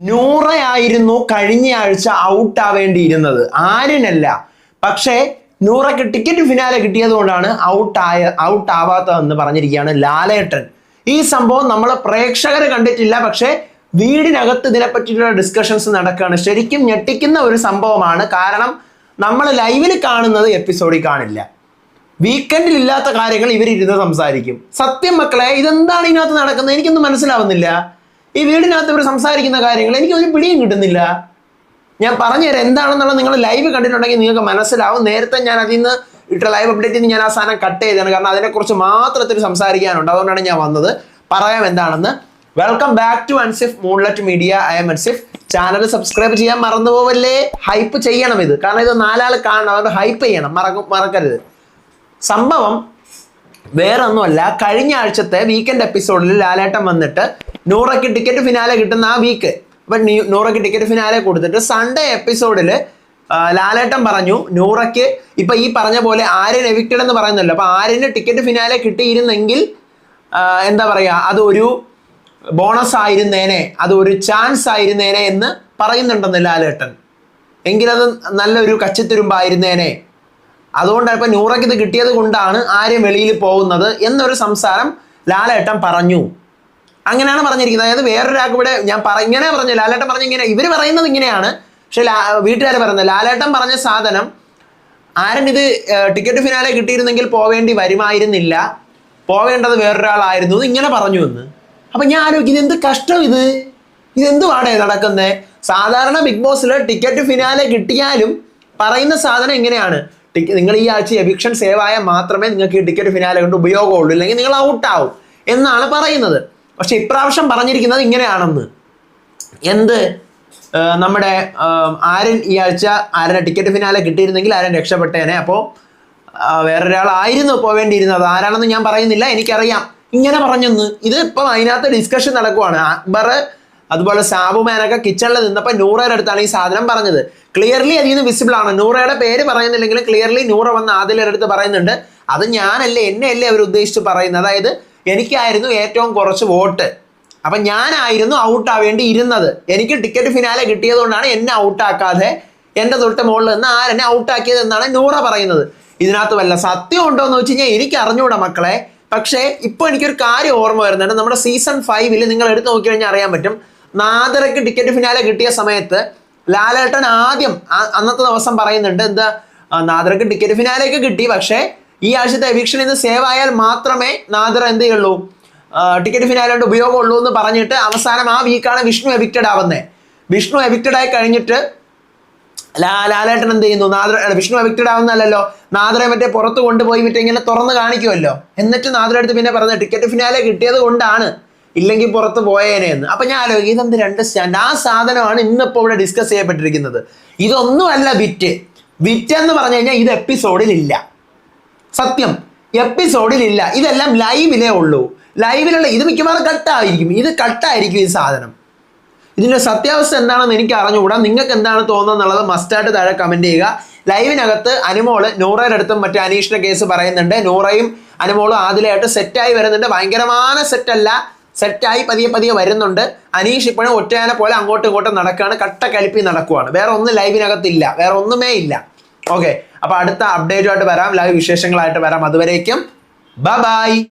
നൂറയായിരുന്നു കഴിഞ്ഞ ആഴ്ച ഔട്ട് ആവേണ്ടിയിരുന്നത് ആരിനല്ല പക്ഷേ നൂറയ്ക്ക് ടിക്കറ്റ് ഫിനാലെ കിട്ടിയത് കൊണ്ടാണ് ഔട്ട് ആയ ഔട്ട് ആവാത്തതെന്ന് പറഞ്ഞിരിക്കുകയാണ് ലാലേട്ടൻ. ഈ സംഭവം നമ്മൾ പ്രേക്ഷകർ കണ്ടിട്ടില്ല പക്ഷേ വീടിനകത്ത് ഇതിനെപ്പറ്റിയിട്ടുള്ള ഡിസ്കഷൻസ് നടക്കുകയാണ്. ശരിക്കും ഞെട്ടിക്കുന്ന ഒരു സംഭവമാണ്. കാരണം നമ്മൾ ലൈവിൽ കാണുന്നത് എപ്പിസോഡിൽ കാണില്ല. വീക്കെൻഡിൽ ഇല്ലാത്ത കാര്യങ്ങൾ ഇവരിരുന്ന് സംസാരിക്കും. സത്യം മക്കളെ ഇതെന്താണ് ഇതിനകത്ത് നടക്കുന്നത്? എനിക്കൊന്നും മനസ്സിലാവുന്നില്ല. ഈ വീടിനകത്ത് ഇവർ സംസാരിക്കുന്ന കാര്യങ്ങൾ എനിക്ക് ഒരു പിടിയും കിട്ടുന്നില്ല. ഞാൻ പറഞ്ഞുതരാം എന്താണെന്നുള്ളത് നിങ്ങൾ ലൈവ് കണ്ടിട്ടുണ്ടെങ്കിൽ നിങ്ങൾക്ക് മനസ്സിലാവും. നേരത്തെ ഞാൻ അതിൽ നിന്ന് ഇട്ട ലൈവ് അപ്ഡേറ്റിൽ നിന്ന് ഞാൻ ആ സാധനം കട്ട് ചെയ്തതാണ്. കാരണം അതിനെക്കുറിച്ച് മാത്രത്തിൽ സംസാരിക്കാനുണ്ട്. അതുകൊണ്ടാണ് ഞാൻ വന്നത്. പറയാം എന്താണെന്ന്. Welcome back to Ansif Moonlet Media I am Ansif channel subscribe ചെയ്യാൻ മറന്നു പോവല്ലേ ഹൈപ്പ് ചെയ്യണം ഇത്. കാരണം ഇത് നാലാൾ കാണണം. അതുകൊണ്ട് ഹൈപ്പ് ചെയ്യണം. മറക്കും മറക്കരുത്. സംഭവം വേറെ ഒന്നുമല്ല കഴിഞ്ഞ ആഴ്ചത്തെ വീക്കെൻഡ് എപ്പിസോഡിൽ ലാലേട്ടൻ വന്നിട്ട് നൂറയ്ക്ക് ടിക്കറ്റ് ഫിനാലെ കിട്ടുന്ന ആ വീക്ക് അപ്പം നൂറയ്ക്ക് ടിക്കറ്റ് ഫിനാലെ കൊടുത്തിട്ട് സൺഡേ എപ്പിസോഡിൽ ലാലേട്ടൻ പറഞ്ഞു നൂറയ്ക്ക് ഇപ്പം ഈ പറഞ്ഞ പോലെ ആര്യൻ എവിക്റ്റഡ് എന്ന് പറയുന്നല്ലോ അപ്പോൾ ആര്യന് ടിക്കറ്റ് ഫിനാലെ കിട്ടിയിരുന്നെങ്കിൽ എന്താ പറയുക അതൊരു ബോണസ് ആയിരുന്നേനെ അത് ഒരു ചാൻസ് ആയിരുന്നേനെ എന്ന് പറയുന്നുണ്ടെന്ന് ലാലേട്ടൻ. എങ്കിലത് നല്ലൊരു കച്ചിത്തുരുമ്പായിരുന്നേനെ. അതുകൊണ്ടാണ് ഇപ്പം നൂറയ്ക്ക് ഇത് കിട്ടിയത് കൊണ്ടാണ് ആര്യം വെളിയിൽ പോകുന്നത് എന്നൊരു സംസാരം ലാലേട്ടൻ പറഞ്ഞു. അങ്ങനെയാണ് പറഞ്ഞിരിക്കുന്നത്. അതായത് വേറൊരാൾക്ക് ഇവിടെ ഞാൻ പറ ഇങ്ങനെ പറഞ്ഞു ലാലേട്ടൻ പറഞ്ഞ ഇങ്ങനെ ഇവർ പറയുന്നത് ഇങ്ങനെയാണ്. പക്ഷെ ലാ വീട്ടുകാർ പറയുന്നത് ലാലേട്ടൻ പറഞ്ഞ സാധനം ആരൻ ഇത് ടിക്കറ്റ് ഫിനാലെ കിട്ടിയിരുന്നെങ്കിൽ പോവേണ്ടി വരുമായിരുന്നില്ല. പോവേണ്ടത് വേറൊരാളായിരുന്നു ഇങ്ങനെ പറഞ്ഞു എന്ന്. അപ്പൊ ഞാൻ ആലോചിക്കും ഇത് എന്ത് കഷ്ടം ഇത്? ഇതെന്തുവാടേ നടക്കുന്നത് സാധാരണ ബിഗ് ബോസിൽ ടിക്കറ്റ് ഫിനാലെ കിട്ടിയാലും പറയുന്ന സാധനം എങ്ങനെയാണ് നിങ്ങൾ ഈ ആഴ്ച എവിക്ഷൻ സേവ് ആയാൽ മാത്രമേ നിങ്ങൾക്ക് ടിക്കറ്റ് ഫിനാലെ കൊണ്ട് ഉപയോഗമുള്ളൂ ഇല്ലെങ്കിൽ നിങ്ങൾ ഔട്ടാവും എന്നാണ് പറയുന്നത്. പക്ഷെ ഇപ്രാവശ്യം പറഞ്ഞിരിക്കുന്നത് ഇങ്ങനെയാണെന്ന്. എന്ത്? നമ്മുടെ ആരൻ ഈ ആഴ്ച ആര്യനെ ടിക്കറ്റ് ഫിനാലെ കിട്ടിയിരുന്നെങ്കിൽ ആരൻ രക്ഷപ്പെട്ടേനെ. അപ്പോൾ വേറൊരാളായിരുന്നു പോവേണ്ടിയിരുന്നത്. ആരാണെന്ന് ഞാൻ പറയുന്നില്ല എനിക്കറിയാം. ഇങ്ങനെ പറഞ്ഞെന്ന്. ഇത് ഇപ്പം അതിനകത്ത് ഡിസ്കഷൻ നടക്കുവാണ്. അക്ബർ അതുപോലെ സാബുമാനൊക്കെ കിച്ചണിൽ നിന്നപ്പോൾ നൂറയുടെ അടുത്താണ് ഈ സാധനം പറഞ്ഞത്. ക്ലിയർലി അതിൽ നിന്ന് വിസിബിൾ ആണ്. നൂറയുടെ പേര് പറയുന്നില്ലെങ്കിലും ക്ലിയർലി നൂറ വന്ന് ആദിലയുടെ അടുത്ത് പറയുന്നുണ്ട്. അത് ഞാനല്ലേ എന്നെ അല്ലേ അവർ ഉദ്ദേശിച്ച് പറയുന്നത്? അതായത് എനിക്കായിരുന്നു ഏറ്റവും കുറച്ച് വോട്ട്. അപ്പൊ ഞാനായിരുന്നു ഔട്ടാവേണ്ടി ഇരുന്നത്. എനിക്ക് ടിക്കറ്റ് ഫിനാലെ കിട്ടിയത് കൊണ്ടാണ് എന്നെ ഔട്ടാക്കാതെ എന്റെ തൊട്ട് മുകളിൽ നിന്ന് ആരെന്നെ ഔട്ടാക്കിയത് എന്നാണ് നൂറ പറയുന്നത്. ഇതിനകത്ത് വല്ല സത്യം ഉണ്ടോ എന്ന് വെച്ച് കഴിഞ്ഞാൽ എനിക്ക് അറിഞ്ഞൂടാ മക്കളെ. പക്ഷേ ഇപ്പൊ എനിക്കൊരു കാര്യം ഓർമ്മ വരുന്നുണ്ട്. നമ്മുടെ സീസൺ ഫൈവിൽ നിങ്ങൾ എടുത്തു നോക്കി കഴിഞ്ഞാൽ അറിയാൻ പറ്റും. നാദരക്ക് ടിക്കറ്റ് ഫിനാലെ കിട്ടിയ സമയത്ത് ലാലേട്ടൻ ആദ്യം അന്നത്തെ ദിവസം പറയുന്നുണ്ട് എന്താ നാദറയ്ക്ക് ടിക്കറ്റ് ഫിനാലേക്ക് കിട്ടി. പക്ഷേ ഈ ആഴ്ചത്തെ എവിക്ഷൻ ഇന്ന് സേവ് ആയാൽ മാത്രമേ നാദർ എന്ത് ചെയ്യുള്ളൂ? ടിക്കറ്റ് ഫിനാലെ കൊണ്ട് ഉപയോഗമുള്ളൂ എന്ന് പറഞ്ഞിട്ട് അവസാനം ആ വീക്കാണ് വിഷ്ണു എവിക്റ്റഡ് ആവുന്നത് വിഷ്ണു എവിക്റ്റഡ് ആയി കഴിഞ്ഞിട്ട് ലാ ലാലേട്ടൻ എന്ത് ചെയ്യുന്നു? നാദർ വിഷ്ണു എവിക്റ്റഡ് ആവുന്നല്ലോ നാദറെ മറ്റേ പുറത്ത് കൊണ്ടുപോയി മറ്റേ ഇങ്ങനെ തുറന്ന് കാണിക്കുമല്ലോ എന്നിട്ട് നാദറെ അടുത്ത് പിന്നെ പറഞ്ഞത് ടിക്കറ്റ് ഫിനാലെ കിട്ടിയത് കൊണ്ടാണ് ഇല്ലെങ്കിൽ പുറത്ത് പോയേനെ എന്ന്. അപ്പൊ ഞാൻ ആലോചിക്കും ഇതെന്ത് രണ്ട് സ്റ്റാൻഡ് ആ സാധനമാണ് ഇന്നിപ്പോ ഇവിടെ ഡിസ്കസ് ചെയ്യപ്പെട്ടിരിക്കുന്നത്. ഇതൊന്നുമല്ല വിറ്റ്. വിറ്റ് എന്ന് പറഞ്ഞു കഴിഞ്ഞാൽ ഇത് എപ്പിസോഡിൽ ഇല്ല. സത്യം. എപ്പിസോഡിൽ ഇല്ല ഇതെല്ലാം ലൈവിലേ ഉള്ളൂ. ലൈവിലുള്ള ഇത് മിക്കവാറും കട്ടായിരിക്കും. ഇത് കട്ടായിരിക്കും ഈ സാധനം. ഇതിന്റെ സത്യാവസ്ഥ എന്താണെന്ന് എനിക്ക് അറിഞ്ഞുകൂടാ. നിങ്ങൾക്ക് എന്താണ് തോന്നുന്നത് എന്നുള്ളത് മസ്റ്റായിട്ട് താഴെ കമന്റ് ചെയ്യുക. ലൈവിനകത്ത് അനുമോൾ നൂറയുടെ അടുത്തും മറ്റേ അനീഷിന്റെ കേസ് പറയുന്നുണ്ട്. നൂറയും അനുമോളും ആദിലായിട്ട് സെറ്റായി വരുന്നുണ്ട്. ഭയങ്കരമായ സെറ്റല്ല സെറ്റായി പതിയെ പതിയെ വരുന്നുണ്ട്. അനീഷ് ഇപ്പോഴും ഒറ്റയാനെ പോലെ അങ്ങോട്ടും ഇങ്ങോട്ടും നടക്കുകയാണ്. കട്ട കലിപ്പി നടക്കുവാണ്. വേറെ ഒന്നും ലൈവിനകത്തില്ല. വേറെ ഒന്നുമേ ഇല്ല. ഓക്കെ അപ്പൊ അടുത്ത അപ്ഡേറ്റുമായിട്ട് വരാം. ലൈവ് വിശേഷങ്ങളായിട്ട് വരാം. അതുവരേക്കും ബൈ